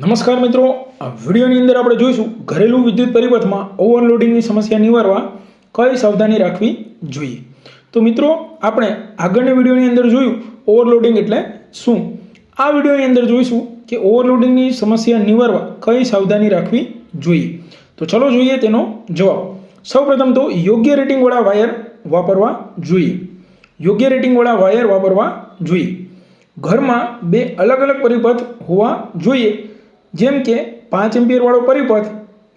નમસ્કાર મિત્રો. આ વિડીયોની અંદર આપણે જોઈશું ઘરેલું વિદ્યુત પરિપથમાં ઓવરલોડિંગની સમસ્યા નિવારવા કઈ સાવધાની રાખવી જોઈએ. તો મિત્રો, આપણે આગળની વિડીયોની અંદર જોયું ઓવરલોડિંગ એટલે શું? આ વિડીયોની અંદર જોઈશું કે ઓવરલોડિંગની સમસ્યા નિવારવા કઈ સાવધાની રાખવી જોઈએ. તો ચલો જોઈએ તેનો જવાબ. સૌપ્રથમ તો યોગ્ય રેટિંગવાળા વાયર વાપરવા જોઈએ. યોગ્ય રેટિંગવાળા વાયર વાપરવા જોઈએ. ઘરમાં બે અલગ અલગ પરિપથ હોવા જોઈએ. જેમ કે પાંચ એમ્પિયરવાળો પરિપથ,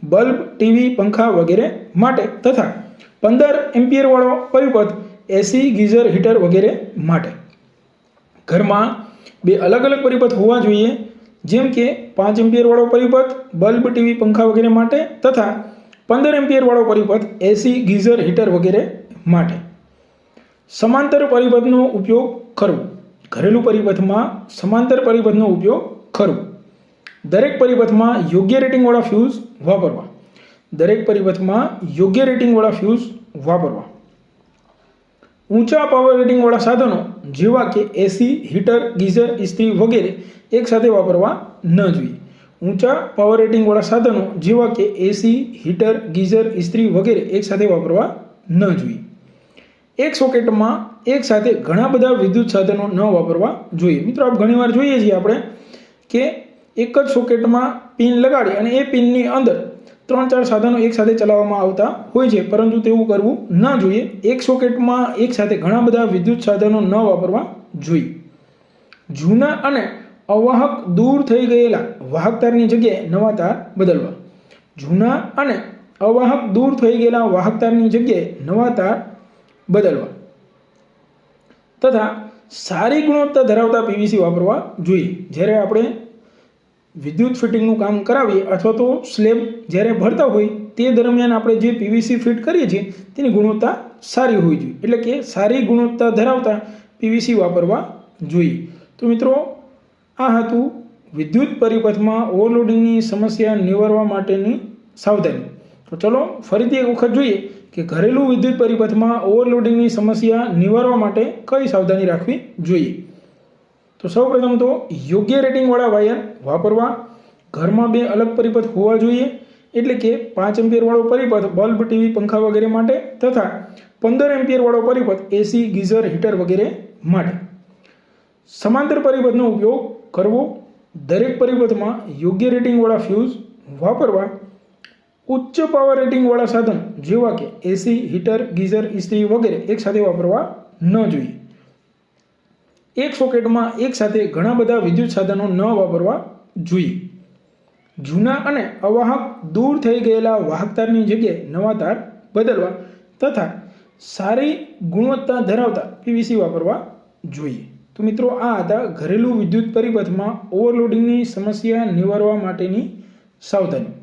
બલ્બ, ટીવી, પંખા વગેરે માટે તથા પંદર એમ્પિયરવાળો પરિપથ, એસી, ગીઝર, હીટર વગેરે માટે. ઘરમાં બે અલગ અલગ પરિપથ હોવા જોઈએ, જેમ કે પાંચ એમ્પિયરવાળો પરિપથ, બલ્બ, ટીવી, પંખા વગેરે માટે તથા પંદર એમ્પિયરવાળો પરિપથ, એસી, ગીઝર, હીટર વગેરે માટે. સમાંતર પરિપથનો ઉપયોગ કરવો. ઘરેલું પરિપથમાં સમાંતર પરિપથનો ઉપયોગ કરવો. દરેક પરિપથમાં યોગ્ય રેટિંગવાળા ફ્યુઝ વાપરવા. દરેક પરિપથમાં યોગ્ય રેટિંગવાળા ફ્યુઝ વાપરવા. ઊંચા પાવર રેટિંગવાળા સાધનો જેવા કે એસી હીટર ગીઝર, ઇસ્ત્રી વગેરે એકસાથે વાપરવા ન જોઈએ. ઊંચા પાવર રેટિંગવાળા સાધનો જેવા કે એસી હીટર ગીઝર, ઇસ્ત્રી વગેરે એકસાથે વાપરવા ન જોઈએ. એક સોકેટમાં એક સાથે ઘણા બધા વિદ્યુત સાધનો ન વાપરવા જોઈએ. મિત્રો, આપ ઘણીવાર જોઈએ છીએ આપણે કે એક જ સોકેટમાં પિન લગાડી અને એ પિનની અંદર ત્રણ ચાર સાધનો એકસાથે ચલાવવામાં આવતા હોય છે. પરંતુ તેવું કરવું ન જોઈએ. એક સોકેટમાં એક સાથે ઘણા બધા વિદ્યુત સાધનો ન વાપરવા જોઈએ. જૂના અને અવાહક દૂર થઈ ગયેલા વાહક તારની જગ્યાએ નવા તાર બદલવા. જૂના અને અવાહક દૂર થઈ ગયેલા વાહક તારની જગ્યાએ નવા તાર બદલવા. તથા સારી ગુણવત્તા ધરાવતા પીવીસી વાપરવા જોઈએ. જ્યારે આપણે વિદ્યુત ફિટિંગનું કામ કરાવીએ અથવા તો સ્લેબ જ્યારે ભરતા હોય તે દરમિયાન આપણે જે પીવીસી ફિટ કરીએ છીએ તેની ગુણવત્તા સારી હોવી જોઈએ. એટલે કે સારી ગુણવત્તા ધરાવતા પીવીસી વાપરવા જોઈએ. તો મિત્રો, આ હતું વિદ્યુત પરિપથમાં ઓવરલોડિંગની સમસ્યા નિવારવા માટેની સાવધાની. તો ચલો ફરીથી એક વખત જોઈએ કે ઘરેલું વિદ્યુત પરિપથમાં ઓવરલોડિંગની સમસ્યા નિવારવા માટે કઈ સાવધાની રાખવી જોઈએ. તો સૌપ્રથમ તો યોગ્ય રેટિંગવાળા વાયર વાપરવા. ઘરમાં બે અલગ પરિપથ હોવા જોઈએ, એટલે કે પાંચ એમ્પિયરવાળો પરિપથ બલ્બ ટીવી પંખા વગેરે માટે તથા પંદર એમ્પિયરવાળો પરિપથ એસી ગીઝર હીટર વગેરે માટે. સમાંતર પરિપથનો ઉપયોગ કરવો. દરેક પરિપથમાં યોગ્ય રેટિંગવાળા ફ્યુઝ વાપરવા. ઉચ્ચ પાવર રેટિંગવાળા સાધન જેવા કે એસી હીટર ગીઝર, ઇસ્ત્રી વગેરે એકસાથે વાપરવા ન જોઈએ. એક સોકેટમાં એકસાથે ઘણા બધા વિદ્યુત સાધનો ન વાપરવા જોઈએ. જૂના અને અવાહક દૂર થઈ ગયેલા વાહક તારની જગ્યાએ નવા તાર બદલવા તથા સારી ગુણવત્તા ધરાવતા પીવીસી વાપરવા જોઈએ. તો મિત્રો, આ હતા ઘરેલું વિદ્યુત પરિપથમાં ઓવરલોડિંગની સમસ્યા નિવારવા માટેની સાવધાની.